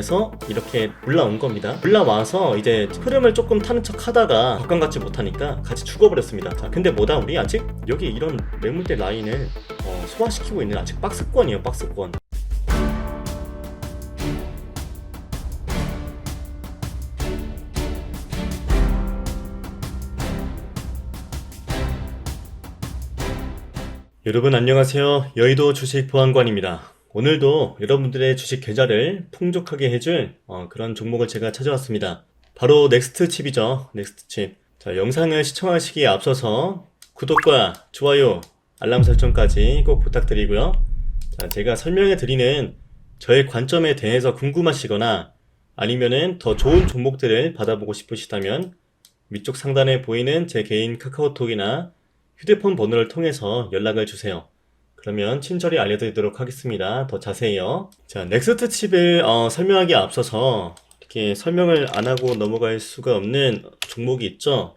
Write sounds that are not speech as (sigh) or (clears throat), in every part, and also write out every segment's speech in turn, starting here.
그래서 이렇게 올라온 겁니다. 올라와서 이제 흐름을 조금 타는 척 하다가 격감 갖지 못하니까 같이 죽어버렸습니다. 자, 근데 뭐다 우리 아직 여기 이런 매물대 라인을 어, 소화시키고 있는 아직 박스권이에요, 박스권. 여러분 안녕하세요. 여의도 주식 보안관입니다. 오늘도 여러분들의 주식 계좌를 풍족하게 해줄 어, 그런 종목을 제가 찾아왔습니다. 바로 넥스트 칩이죠. 넥스트 칩. 자, 영상을 시청하시기에 앞서서 구독과 좋아요, 알람 설정까지 꼭 부탁드리고요. 자, 제가 설명해 드리는 저의 관점에 대해서 궁금하시거나 아니면은 더 좋은 종목들을 받아보고 싶으시다면 위쪽 상단에 보이는 제 개인 카카오톡이나 휴대폰 번호를 통해서 연락을 주세요. 그러면 친절히 알려드리도록 하겠습니다. 더 자세히요. 자, 넥스트 칩을 어, 설명하기에 앞서서 이렇게 설명을 안 하고 넘어갈 수가 없는 종목이 있죠.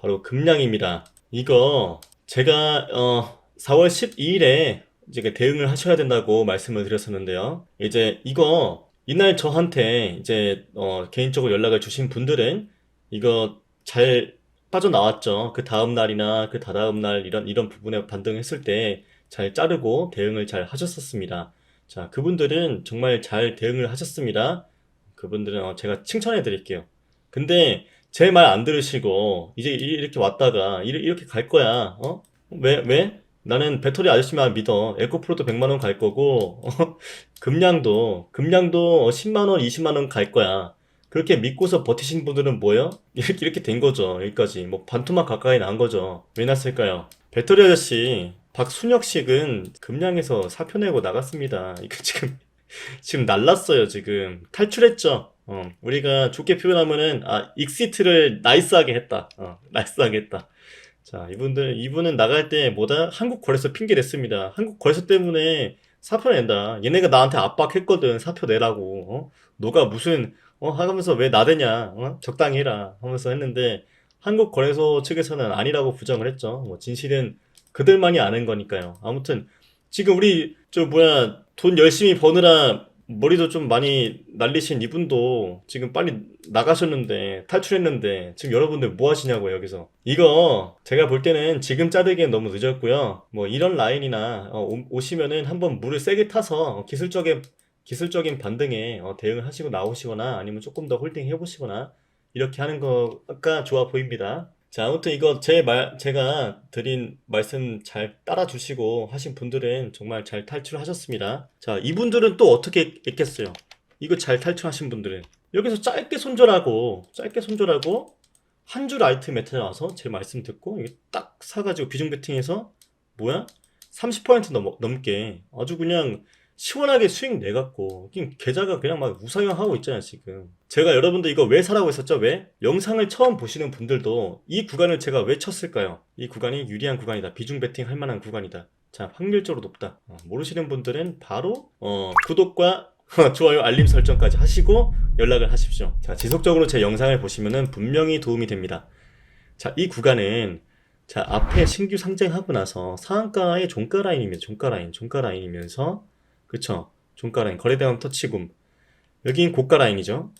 바로 금량입니다. 이거 제가 어, 4월 12일에 이제 대응을 하셔야 된다고 말씀을 드렸었는데요. 이제 이거 이날 저한테 이제 어, 개인적으로 연락을 주신 분들은 이거 잘 빠져나왔죠. 그 다음 날이나 그 다다음 날 이런 이런 부분에 반등했을 때 잘 자르고 대응을 잘 하셨었습니다. 자, 그분들은 정말 잘 대응을 하셨습니다. 그분들은 어, 제가 칭찬해 드릴게요. 근데 제 말 안 들으시고 이제 이- 이렇게 왔다가 이렇게 갈 거야. 어? 왜 왜? 나는 배터리 아저씨만 믿어. 에코프로도 100만 원 갈 거고 어? (laughs) 금량도 금량도 10만 원, 20만 원 갈 거야. 그렇게 믿고서 버티신 분들은 뭐예요? (laughs) 이렇게 이렇게 된 거죠. 여기까지 뭐 반토막 가까이 난 거죠. 왜 났을까요? 배터리 아저씨 박순혁식은 금량에서 사표 내고 나갔습니다. (laughs) 이거 지금 지금 날랐어요. 지금 탈출했죠. 어, 우리가 좋게 표현하면은 아 익시트를 나이스하게 했다. 어, 나이스하게 했다. 자, 이분들 이분은 나갈 때 뭐다 한국 거래소 핑계 냈습니다. 한국 거래소 때문에 사표 낸다. 얘네가 나한테 압박했거든. 사표 내라고. 어? 너가 무슨 어 하면서 왜 나대냐? 어? 적당히 해라. 하면서 했는데 한국 거래소 측에서는 아니라고 부정을 했죠. 뭐 진실은 그들만이 아는 거니까요. 아무튼 지금 우리 저 뭐야 돈 열심히 버느라 머리도 좀 많이 날리신 이분도 지금 빨리 나가셨는데 탈출했는데 지금 여러분들 뭐 하시냐고 여기서 이거 제가 볼 때는 지금 자르기엔 너무 늦었고요 뭐 이런 라인이나 어, 오- 오시면은 한번 물을 세게 타서 기술적인 기술적인 반등에 어, 대응을 하시고 나오시거나 아니면 조금 더 홀딩 해보시거나 이렇게 하는 거가 좋아 보입니다. 자, 아무튼 이거 제 말, 제가 드린 말씀 잘 따라주시고 하신 분들은 정말 잘 탈출하셨습니다. 자, 이분들은 또 어떻게 했겠어요? 이거 잘 탈출하신 분들은. 여기서 짧게 손절하고, 짧게 손절하고, 한 줄 아이템 메타 나와서 제 말씀 듣고, 딱 사가지고 비중 베팅해서, 뭐야? 30% 넘, 넘게 아주 그냥 시원하게 수익 내갖고 그냥 계좌가 그냥 막 우상향하고 있잖아요 지금. 제가 여러분들 이거 왜 사라고 했었죠? 왜? 영상을 처음 보시는 분들도 이 구간을 제가 왜 쳤을까요? 이 구간이 유리한 구간이다. 비중 베팅 할 만한 구간이다. 자 확률적으로 높다. 어, 모르시는 분들은 바로 어, 구독과 (laughs) 좋아요 알림 설정까지 하시고 연락을 하십시오. 자 지속적으로 제 영상을 보시면은 분명히 도움이 됩니다. 자 이 구간은 자 앞에 신규 상장하고 나서 상한가의 종가 라인이면 종가 라인 종가 라인이면서 그쵸. 종가 라인 거래대금 터치금. 여긴 고가 라인이죠.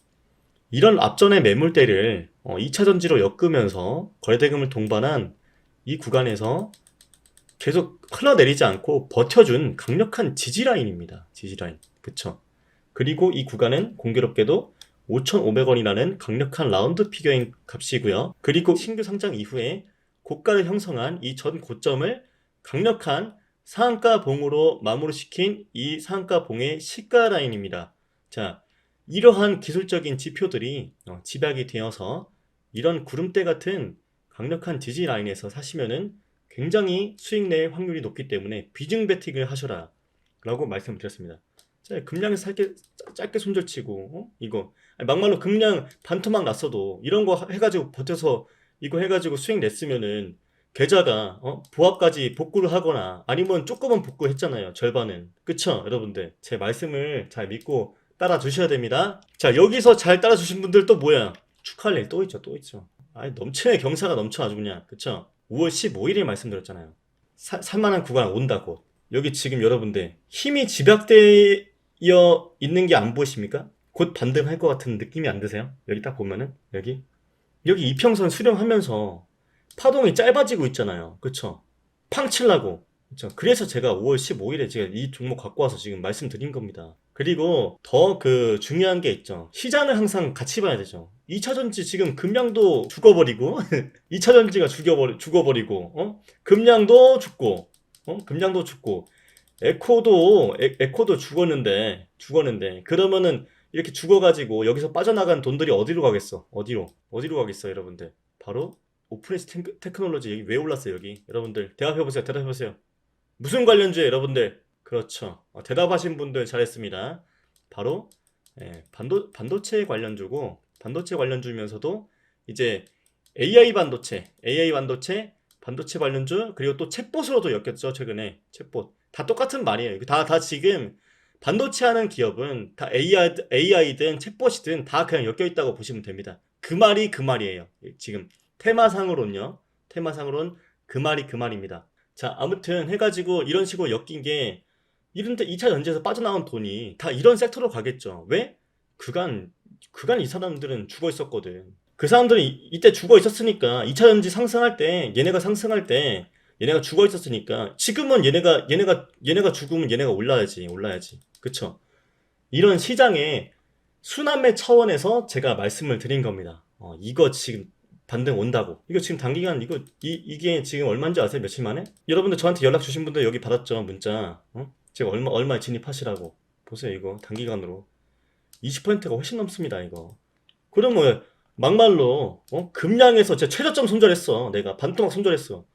이런 앞전의 매물대를 어, 2차 전지로 엮으면서 거래대금을 동반한 이 구간에서 계속 흘러내리지 않고 버텨준 강력한 지지 라인입니다. 지지 라인. 그쵸. 그리고 이 구간은 공교롭게도 5,500원이라는 강력한 라운드 피겨인 값이고요. 그리고 신규 상장 이후에 고가를 형성한 이 전 고점을 강력한 상한가 봉으로 마무리시킨 이 상한가 봉의 시가 라인입니다. 자, 이러한 기술적인 지표들이 어, 집약이 되어서 이런 구름대 같은 강력한 지지 라인에서 사시면은 굉장히 수익 낼 확률이 높기 때문에 비중 베팅을 하셔라 라고 말씀드렸습니다. 자, 금량에서 짧게, 짧게 손절치고 어? 이거 막말로 금량 반토막 났어도 이런 거 해가지고 버텨서 이거 해가지고 수익 냈으면은 계좌가 어? 보합까지 복구를 하거나 아니면 조금은 복구했잖아요. 절반은. 그쵸? 여러분들. 제 말씀을 잘 믿고 따라 주셔야 됩니다. 자, 여기서 잘 따라 주신 분들 또 뭐야? 축하할 일 또 있죠. 또 있죠. 아니, 넘치네. 경사가 넘쳐 아주 그냥. 그쵸? 5월 15일에 말씀드렸잖아요. 사, 살만한 구간 온다고. 여기 지금 여러분들 힘이 집약되어 있는 게 안 보이십니까? 곧 반등할 것 같은 느낌이 안 드세요? 여기 딱 보면은 여기 여기 이평선 수렴하면서 파동이 짧아지고 있잖아요. 그쵸? 팡 칠라고. 그쵸? 그래서 제가 5월 15일에 제가 이 종목 갖고 와서 지금 말씀드린 겁니다. 그리고 더 그 중요한 게 있죠. 시장을 항상 같이 봐야 되죠. 2차전지 지금 금량도 죽어버리고 (laughs) 2차전지가 죽여버리, 죽어버리고 어? 금량도 죽고 어? 금량도 죽고 에코도 에, 에코도 죽었는데 죽었는데 그러면은 이렇게 죽어가지고 여기서 빠져나간 돈들이 어디로 가겠어? 어디로? 어디로 가겠어, 여러분들? 바로 오프레스 테크- 테크놀로지 여기 왜 올랐어요, 여기? 여러분들 대답해보세요, 대답해보세요. 무슨 관련주에 여러분들? 그렇죠. 어, 대답하신 분들 잘했습니다. 바로 예, 반도 반도체 관련주고 반도체 관련주면서도 이제 AI 반도체, AI 반도체, 반도체 관련주 그리고 또 챗봇으로도 엮였죠 최근에 챗봇 다 똑같은 말이에요. 다 다 지금 반도체 하는 기업은 다 AI, AI든 챗봇이든 다 그냥 엮여 있다고 보시면 됩니다. 그 말이 그 말이에요. 지금 테마상으로는요. 테마상으로는 그 말이 그 말입니다. 자, 아무튼 해가지고 이런 식으로 엮인 게 이런 데 2차 전지에서 빠져나온 돈이 다 이런 섹터로 가겠죠. 왜? 그간 그간 이 사람들은 죽어 있었거든. 그 사람들이 이- 이때 죽어 있었으니까 2차 전지 상승할 때 얘네가 상승할 때 얘네가 죽어 있었으니까 지금은 얘네가 얘네가 얘네가 죽으면 얘네가 올라야지 올라야지 그쵸 이런 시장의 순환매 차원에서 제가 말씀을 드린 겁니다 어, 이거 지금 반등 온다고. 이거 지금 단기간 이거 이, 이게 지금 얼마인지 아세요? 며칠 만에? 여러분들 저한테 연락 주신 분들 여기 받았죠? 문자. 어? 제가 얼마 얼마에 진입하시라고. 보세요 이거. 단기간으로. 20%가 훨씬 넘습니다 이거. 그럼 뭐 막말로 어? 금량에서 제 최저점 손절했어. 내가 반토막 손절했어.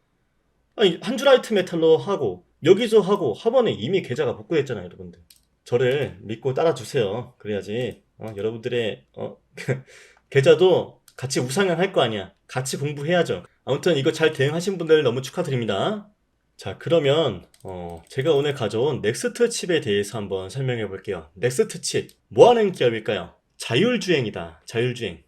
아니 한줄라이트 메탈로 하고 여기서 하고 하번에 이미 계좌가 복구했잖아요 여러분들. 저를 믿고 따라주세요. 그래야지 어, 여러분들의 어, (laughs) 계좌도 같이 우상향 할 거 아니야. 같이 공부해야죠. 아무튼 이거 잘 대응하신 분들 너무 축하드립니다. 자 그러면 어, 제가 오늘 가져온 넥스트 칩에 대해서 한번 설명해 볼게요. 넥스트 칩 뭐 하는 기업일까요? 자율주행이다. 자율주행.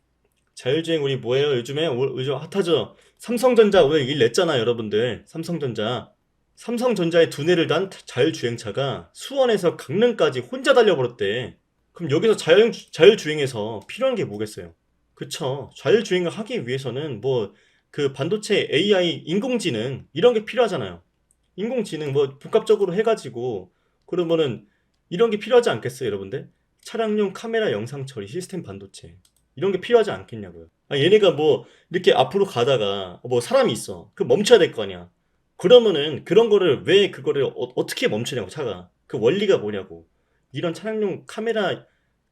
자율주행 우리 뭐예요? 요즘에 오- 요즘 핫하죠? 삼성전자 오늘 일 냈잖아 여러분들. 삼성전자. 삼성전자의 두뇌를 단 자율주행차가 수원에서 강릉까지 혼자 달려버렸대. 그럼 여기서 자율, 자율주행에서 필요한 게 뭐겠어요 그쵸 자율주행을 하기 위해서는 뭐 그 반도체 AI 인공지능 이런 게 필요하잖아요 인공지능 뭐 복합적으로 해가지고 그러면은 이런 게 필요하지 않겠어요 여러분들 차량용 카메라 영상 처리 시스템 반도체 이런 게 필요하지 않겠냐고요 아, 얘네가 뭐 이렇게 앞으로 가다가 뭐 사람이 있어. 그 멈춰야 될 거 아니야. 그러면은 그런 거를 왜 그거를 어, 떻게 멈추냐고 차가. 그 원리가 뭐냐고. 이런 차량용 카메라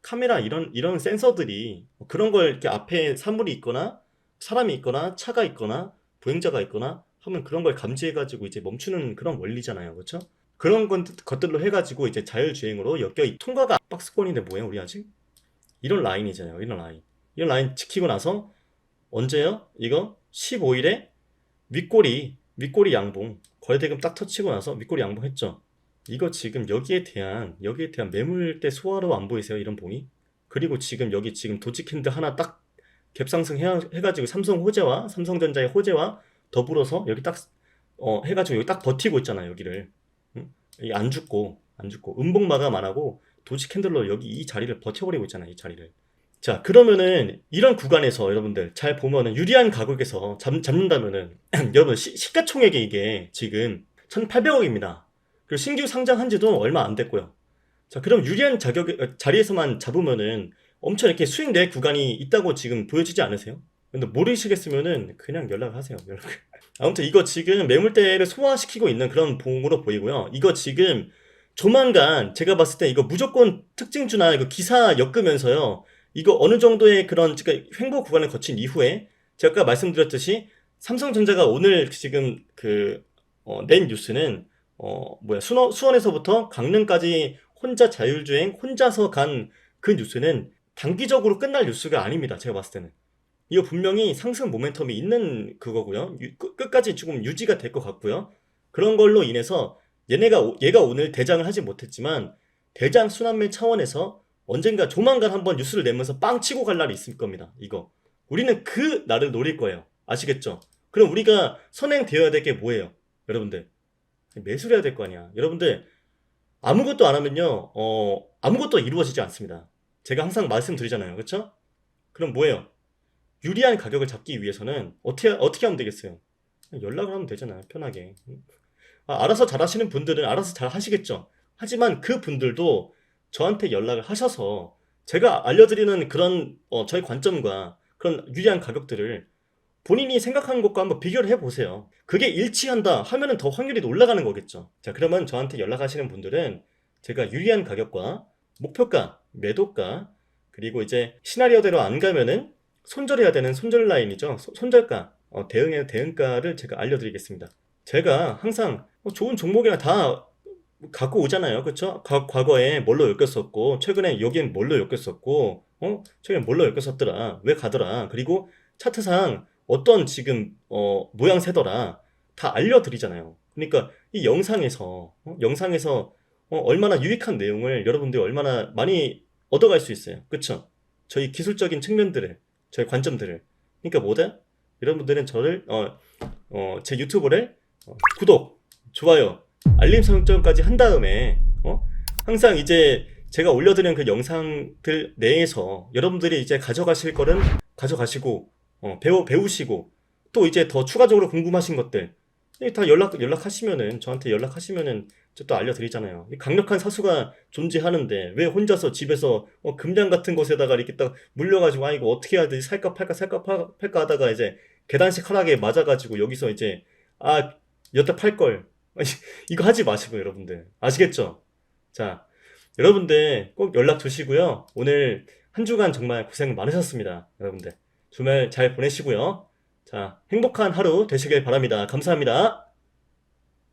카메라 이런 이런 센서들이 그런 걸 이렇게 앞에 사물이 있거나 사람이 있거나 차가 있거나 보행자가 있거나 하면 그런 걸 감지해 가지고 이제 멈추는 그런 원리잖아요. 그렇죠? 그런 건, 것들로 해 가지고 이제 자율주행으로 엮여 이 통과가 박스권인데 뭐예요, 우리 아직? 이런 라인이잖아요. 이런 라인. 이런 라인 지키고 나서 언제요? 이거 15일에 윗꼬리 윗꼬리 양봉 거래대금 딱 터치고 나서 윗꼬리 양봉했죠. 이거 지금 여기에 대한 여기에 대한 매물대 소화로 안 보이세요? 이런 봉이? 그리고 지금 여기 지금 도직 캔들 하나 딱 갭상승 해, 해가지고 삼성 호재와 삼성전자의 호재와 더불어서 여기 딱 어, 해가지고 여기 딱 버티고 있잖아요 여기를 응? 이게 안 죽고 안 죽고 음봉 마감 안 하고 도직 캔들로 여기 이 자리를 버텨버리고 있잖아요 이 자리를 자, 그러면은 이런 구간에서 여러분들 잘 보면은 유리한 가격에서 잡, 잡는다면은 (clears throat) 여러분 시, 시가총액이 이게 지금 1,800억입니다. 그리고 신규 상장한 지도 얼마 안 됐고요. 자, 그럼 유리한 자격 어, 자리에서만 잡으면은 엄청 이렇게 수익 낼 구간이 있다고 지금 보여지지 않으세요? 근데 모르시겠으면은 그냥 연락하세요. 연락. (laughs) 아무튼 이거 지금 매물대를 소화시키고 있는 그런 봉으로 보이고요. 이거 지금 조만간 제가 봤을 때 이거 무조건 특징주나 이거 기사 엮으면서요. 이거 어느 정도의 그런 그러니까 횡보 구간을 거친 이후에 제가 아까 말씀드렸듯이 삼성전자가 오늘 지금 그 어, 낸 뉴스는 어 뭐야 수원, 수원에서부터 강릉까지 혼자 자율주행 혼자서 간 그 뉴스는 단기적으로 끝날 뉴스가 아닙니다. 제가 봤을 때는 이거 분명히 상승 모멘텀이 있는 그거고요. 유- 끝- 끝까지 조금 유지가 될 것 같고요. 그런 걸로 인해서 얘네가 오- 얘가 오늘 대장을 하지 못했지만 대장 순환매 차원에서 언젠가 조만간 한번 뉴스를 내면서 빵 치고 갈 날이 있을 겁니다. 이거. 우리는 그 날을 노릴 거예요. 아시겠죠? 그럼 우리가 선행되어야 될 게 뭐예요? 여러분들. 매수를 해야 될 거 아니야. 여러분들, 아무것도 안 하면요, 어, 아무것도 이루어지지 않습니다. 제가 항상 말씀드리잖아요. 그렇죠? 그럼 뭐예요? 유리한 가격을 잡기 위해서는 어떻게 어떻게 하면 되겠어요? 연락을 하면 되잖아요. 편하게. 아, 알아서 잘 하시는 분들은 알아서 잘 하시겠죠. 하지만 그 분들도 저한테 연락을 하셔서 제가 알려드리는 그런 어, 저의 관점과 그런 유리한 가격들을 본인이 생각하는 것과 한번 비교를 해보세요. 그게 일치한다 하면은 더 확률이 올라가는 거겠죠. 자, 그러면 저한테 연락하시는 분들은 제가 유리한 가격과 목표가, 매도가, 그리고 이제 시나리오대로 안 가면은 손절해야 되는 손절 라인이죠. 소- 손절가, 어, 대응의 대응가를 제가 알려드리겠습니다. 제가 항상 뭐 좋은 종목이나 다 갖고 오잖아요. 과, 과거에 뭘로 엮였었고, 최근에 여긴 뭘로 엮였었고, 어? 최근에 뭘로 엮였었더라. 왜 가더라. 그리고 차트상 어떤 지금, 어, 모양새더라. 다 알려드리잖아요. 그러니까 이 영상에서, 어? 영상에서 어, 얼마나 유익한 내용을 여러분들이 얼마나 많이 얻어갈 수 있어요. 그쵸? 저희 기술적인 측면들을, 저희 관점들을. 그러니까 뭐다? 여러분들은 저를, 어, 어, 제 유튜브를 어, 구독, 좋아요, 알림 설정까지 한 다음에 어? 항상 이제 제가 올려드리는 그 영상들 내에서 여러분들이 이제 가져가실 거는 가져가시고 어, 배우 배우시고 또 이제 더 추가적으로 궁금하신 것들 예, 다 연락 연락하시면은 저한테 연락하시면은 저또 알려드리잖아요. 이 강력한 사수가 존재하는데 왜 혼자서 집에서 어, 금장 같은 곳에다가 이렇게 딱 물려가지고 아 이거 어떻게 해야 되지 살까 팔까 살까 파- 팔까 하다가 이제 계단식 하락에 맞아가지고 여기서 이제 아 여태 팔 걸. (laughs) 이거 하지 마시고 여러분들 아시겠죠? 자, 여러분들 꼭 연락 주시고요. 오늘 한 주간 정말 고생 많으셨습니다. 여러분들 주말 잘 보내시고요. 자, 행복한 하루 되시길 바랍니다. 감사합니다.